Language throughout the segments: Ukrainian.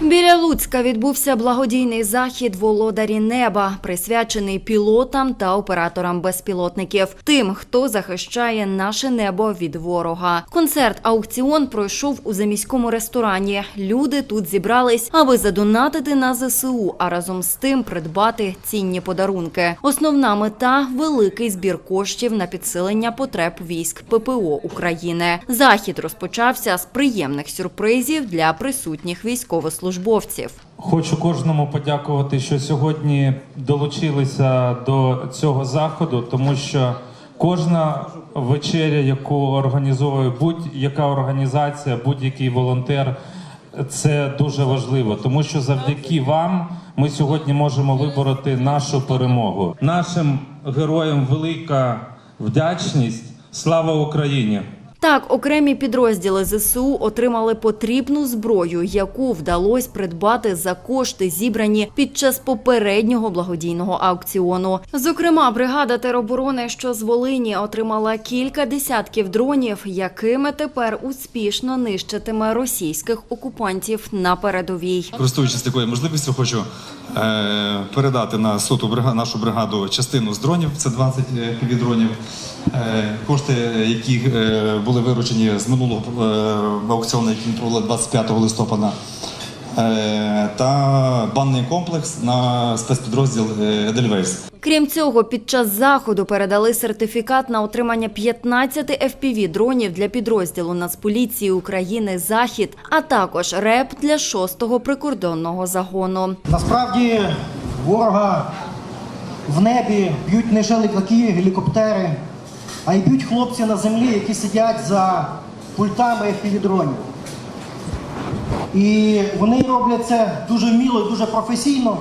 Біля Луцька відбувся благодійний захід Володарі неба, присвячений пілотам та операторам безпілотників, тим, хто захищає наше небо від ворога. Концерт аукціон пройшов у заміському ресторані. Люди тут зібрались, аби задонатити на ЗСУ, а разом з тим придбати цінні подарунки. Основна мета великий збір коштів на підсилення потреб військ ППО України. Захід розпочався з приємних сюрпризів для присутніх військовослужбовців. Хочу кожному подякувати, що сьогодні долучилися до цього заходу, тому що кожна вечеря, яку організовує будь-яка організація, будь-який волонтер, це дуже важливо, тому що завдяки вам ми сьогодні можемо вибороти нашу перемогу. Нашим героям велика вдячність. Слава Україні! Так, окремі підрозділи ЗСУ отримали потрібну зброю, яку вдалося придбати за кошти, зібрані під час попереднього благодійного аукціону. Зокрема, бригада тероборони, що з Волині, отримала кілька десятків дронів, якими тепер успішно нищитиме російських окупантів на передовій. Користуючись такою можливістю, хочу е, передати на соту нашу бригаду частину з дронів. Це 20 півдронів. Е, кошти, які е, були виручені з минулого е, аукціону, який провели 25 листопада. Та банний комплекс на спецпідрозділ Едельвейс. Крім цього, під час заходу передали сертифікат на отримання 15 fpv дронів для підрозділу Нацполіції України Захід, а також РЕП для 6-го прикордонного загону. Насправді ворога в небі б'ють не лише літаки, гелікоптери, а й б'ють хлопці на землі, які сидять за пультами FPV-дронів. І вони роблять це дуже вміло і дуже професійно,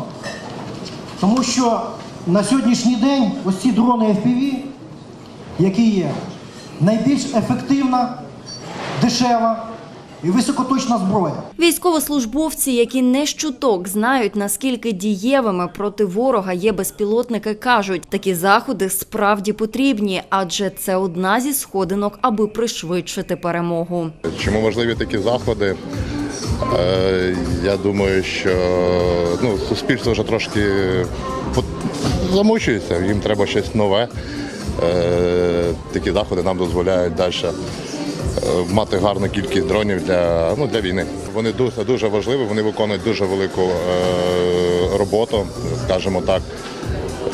тому що на сьогоднішній день ось ці дрони FPV, які є, найбільш ефективна, дешева і високоточна зброя. Військовослужбовці, які не щуток знають, наскільки дієвими проти ворога є безпілотники, кажуть, такі заходи справді потрібні, адже це одна зі сходинок, аби пришвидшити перемогу. Чому важливі такі заходи? Е, Я думаю, що ну, суспільство вже трошки по- замучується, їм треба щось нове. Е, Такі заходи нам дозволяють далі мати гарну кількість дронів для, ну, для війни. Вони дуже, дуже важливі, вони виконують дуже велику е, роботу, скажімо так.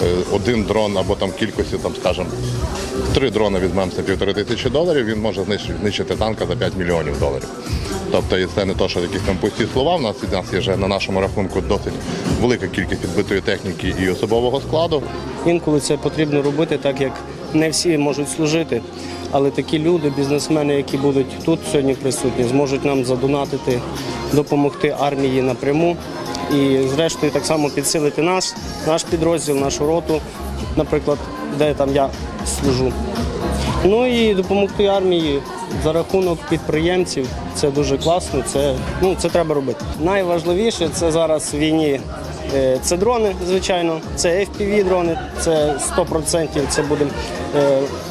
Е, Один дрон або там кількості, там, скажімо, три дрони візьмемо за півтори тисячі доларів, він може знищити, танка за 5 мільйонів доларів. Тобто і це не то, що якісь там пусті слова. У нас, у нас є вже на нашому рахунку досить велика кількість підбитої техніки і особового складу. Інколи це потрібно робити, так як не всі можуть служити. Але такі люди, бізнесмени, які будуть тут сьогодні присутні, зможуть нам задонатити, допомогти армії напряму і, зрештою, так само підсилити нас, наш підрозділ, нашу роту, наприклад, де там я служу. Ну і допомогти армії за рахунок підприємців. Це дуже класно. Це ну це треба робити. Найважливіше це зараз в війні. Е, Це дрони, звичайно, це fpv дрони, це 100% це буде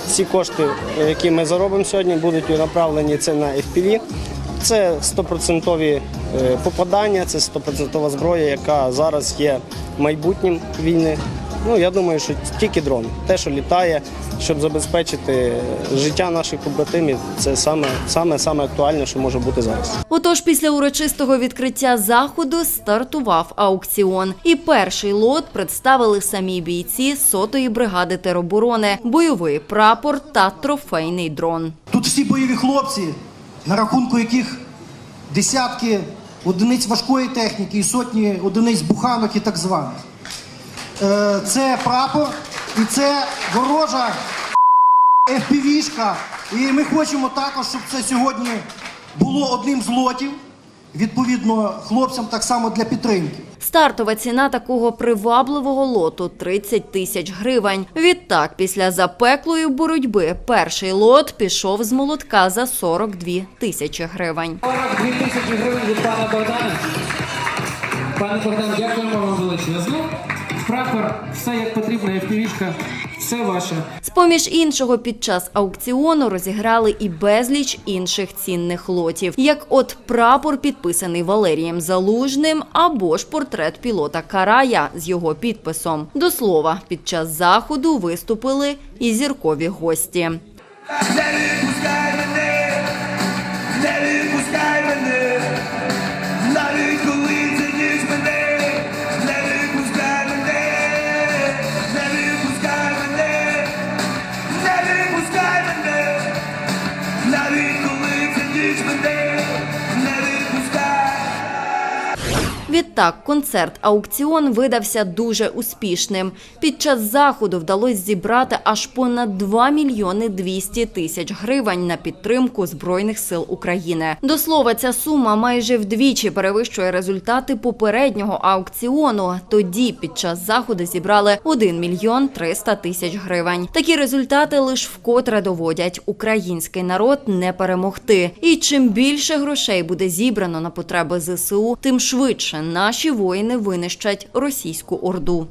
всі кошти, е, які ми заробимо сьогодні, будуть направлені це на FPV. Це 100% е, попадання, це 100% зброя, яка зараз є майбутнім війни. Ну я думаю, що тільки дрон, те, що літає, щоб забезпечити життя наших побратимів, це саме саме саме актуальне, що може бути зараз. Отож, після урочистого відкриття заходу стартував аукціон. І перший лот представили самі бійці сотої бригади тероборони, бойовий прапор та трофейний дрон. Тут всі бойові хлопці, на рахунку яких десятки одиниць важкої техніки і сотні одиниць буханок і так званих. Е, Це прапор і це ворожа FPV-шка. І ми хочемо також, щоб це сьогодні було одним з лотів. Відповідно, хлопцям так само для підтримки. Стартова ціна такого привабливого лоту 30 тисяч гривень. Відтак, після запеклої боротьби, перший лот пішов з молотка за 42 тисячі гривень. 42 тисячі гривень від пана Богдана. Пане Богдан, дякуємо вам величезно. Прапор, все як потрібно, FPV-шка. Все ваше. З-поміж іншого, під час аукціону розіграли і безліч інших цінних лотів, як от прапор, підписаний Валерієм Залужним, або ж портрет пілота Карая з його підписом. До слова, під час заходу виступили і зіркові гості. it Відтак, концерт аукціон видався дуже успішним. Під час заходу вдалося зібрати аж понад 2 мільйони 200 тисяч гривень на підтримку збройних сил України. До слова, ця сума майже вдвічі перевищує результати попереднього аукціону. Тоді під час заходу зібрали 1 мільйон 300 тисяч гривень. Такі результати лише вкотре доводять український народ не перемогти. І чим більше грошей буде зібрано на потреби ЗСУ, тим швидше наші воїни винищать російську орду.